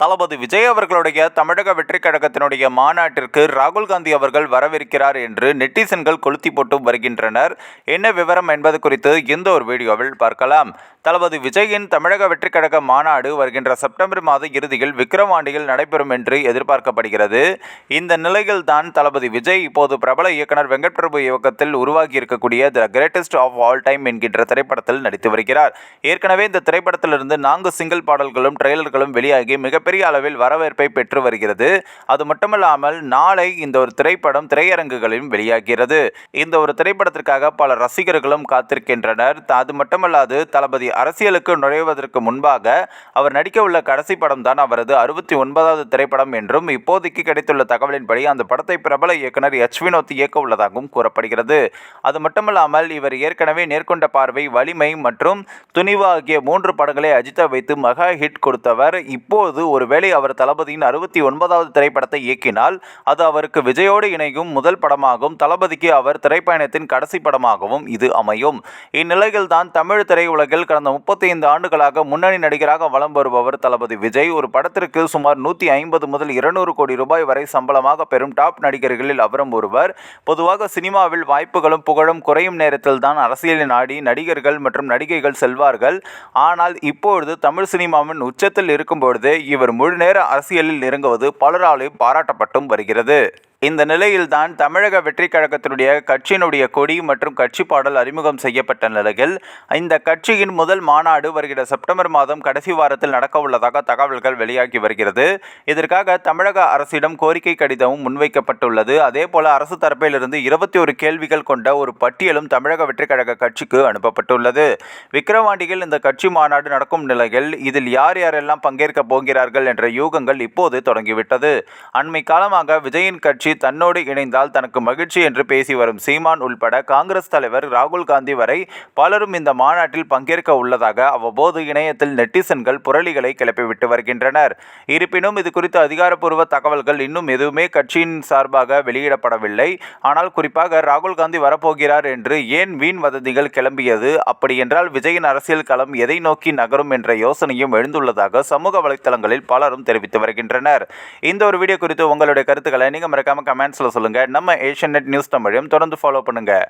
தளபதி விஜய் அவர்களுடைய தமிழக வெற்றி கழகத்தினுடைய மாநாட்டிற்கு ராகுல் காந்தி அவர்கள் வரவிருக்கிறார் என்று நெட்டிசன்கள் கொளுத்தி போட்டு வருகின்றனர். என்ன விவரம் என்பது குறித்து இந்த ஒரு வீடியோவில் பார்க்கலாம். தளபதி விஜயின் தமிழக வெற்றி கழக மாநாடு வருகின்ற செப்டம்பர் மாத இறுதியில் விக்கிரவாண்டியில் நடைபெறும் என்று எதிர்பார்க்கப்படுகிறது. இந்த நிலையில் தான் தளபதி விஜய் இப்போது பிரபல இயக்குனர் வெங்கட் பிரபு இயக்கத்தில் உருவாகி இருக்கக்கூடிய the greatest of all time என்கின்ற திரைப்படத்தில் நடித்து வருகிறார். ஏற்கனவே இந்த திரைப்படத்திலிருந்து நான்கு சிங்கிள் பாடல்களும் ட்ரெய்லர்களும் வெளியாகி மிகப்பெரிய அளவில் வரவேற்பை பெற்று வருகிறது. அது மட்டுமல்லாமல் நாளை இந்த ஒரு திரைப்படம் திரையரங்குகளிலும் வெளியாகிறது. இந்த ஒரு திரைப்படத்திற்காக பல ரசிகர்களும் காத்திருக்கின்றனர். அது மட்டுமல்லாது தளபதி அரசியலுக்கு நுழைவதற்கு முன்பாக அவர் நடிக்க உள்ள கடைசி படம் தான் அவரது அறுபத்தி ஒன்பதாவது திரைப்படம் என்றும் இப்போதைக்கு கிடைத்துள்ள தகவலின்படி அந்த படத்தை பிரபல இயக்குனர் எச் வினோத் இயக்க உள்ளதாகவும் கூறப்படுகிறது. அது மட்டுமல்லாமல் இவர் ஏற்கனவே நேர்கொண்ட பார்வை வலிமை மற்றும் துணிவு ஆகிய மூன்று படங்களை அஜித்தை வைத்து மகா ஹிட் கொடுத்தவர். இப்போது ஒருவேளை அவர் தளபதியின் அறுபத்தி ஒன்பதாவது திரைப்படத்தை இயக்கினால் அது அவருக்கு விஜயோடு இணையும் முதல் படமாகவும் தளபதிக்கு அவர் திரைப்பயணத்தின் கடைசி படமாகவும் இது அமையும். இந்நிலையில் தான் தமிழ் திரையுலகில் கடந்த முப்பத்தைந்து ஆண்டுகளாக முன்னணி நடிகராக வலம் வருபவர் தளபதி விஜய். ஒரு படத்திற்கு சுமார் நூற்றி ஐம்பது முதல் இருநூறு கோடி ரூபாய் வரை சம்பளமாக பெறும் டாப் நடிகர்களில் அவரும் ஒருவர். பொதுவாக சினிமாவில் வாய்ப்புகளும் புகழும் குறையும் நேரத்தில் தான் அரசியலில் நாடி நடிகர்கள் மற்றும் நடிகைகள் செல்வார்கள். ஆனால் இப்பொழுது தமிழ் சினிமாவின் உச்சத்தில் இருக்கும் இவர் இவர் முழு நேர அரசியலில் இறங்குவது பலராலும் பாராட்டப்பட்டும் வருகிறது. இந்த நிலையில்தான் தமிழக வெற்றிக் கழகத்தினுடைய கட்சியினுடைய கொடி மற்றும் கட்சி பாடல் அறிமுகம் செய்யப்பட்ட நிலையில் இந்த கட்சியின் முதல் மாநாடு வருகிற செப்டம்பர் மாதம் கடைசி வாரத்தில் நடக்க உள்ளதாக தகவல்கள் வெளியாகி வருகிறது. இதற்காக தமிழக அரசிடம் கோரிக்கை கடிதமும் முன்வைக்கப்பட்டுள்ளது. அதே போல அரசு தரப்பிலிருந்து இருபத்தி ஒரு கேள்விகள் கொண்ட ஒரு பட்டியலும் தமிழக வெற்றிக் கழக கட்சிக்கு அனுப்பப்பட்டுள்ளது. விக்கிரவாண்டியில் இந்த கட்சி மாநாடு நடக்கும் நிலையில் இதில் யார் யாரெல்லாம் பங்கேற்க போகிறார்கள் என்ற யூகங்கள் இப்போது தொடங்கிவிட்டது. அண்மை காலமாக விஜயின் கட்சி தன்னோடு இணைந்தால் தனக்கு மகிழ்ச்சி என்று பேசி வரும் சீமான் உள்பட காங்கிரஸ் தலைவர் ராகுல் காந்தி வரை பலரும் இந்த மாநாட்டில் பங்கேற்க உள்ளதாக அவ்வப்போது இணையத்தில் நெட்டிசன்கள் புரளிகளை கிளப்பிவிட்டு வருகின்றனர். இருப்பினும் இது குறித்த அதிகாரப்பூர்வ தகவல்கள் இன்னும் எதுவுமே கட்சியின் சார்பாக வெளியிடப்படவில்லை. ஆனால் குறிப்பாக ராகுல் காந்தி வரப்போகிறார் என்று ஏன் வீண் வதந்திகள் கிளம்பியது? அப்படியென்றால் விஜயின் அரசியல் களம் எதை நோக்கி நகரும் என்ற யோசனையும் எழுந்துள்ளதாக சமூக வலைத்தளங்களில் பலரும் தெரிவித்து வருகின்றனர். இந்த ஒரு வீடியோ குறித்து உங்களுடைய கருத்துக்களை நீங்கள் மறக்காம கமெண்ட்ஸில் சொல்லுங்கள் நம்ம ஏஷியன் நெட் நியூஸ் தமிழையும் தொடர்ந்து ஃபாலோ பண்ணுங்கள்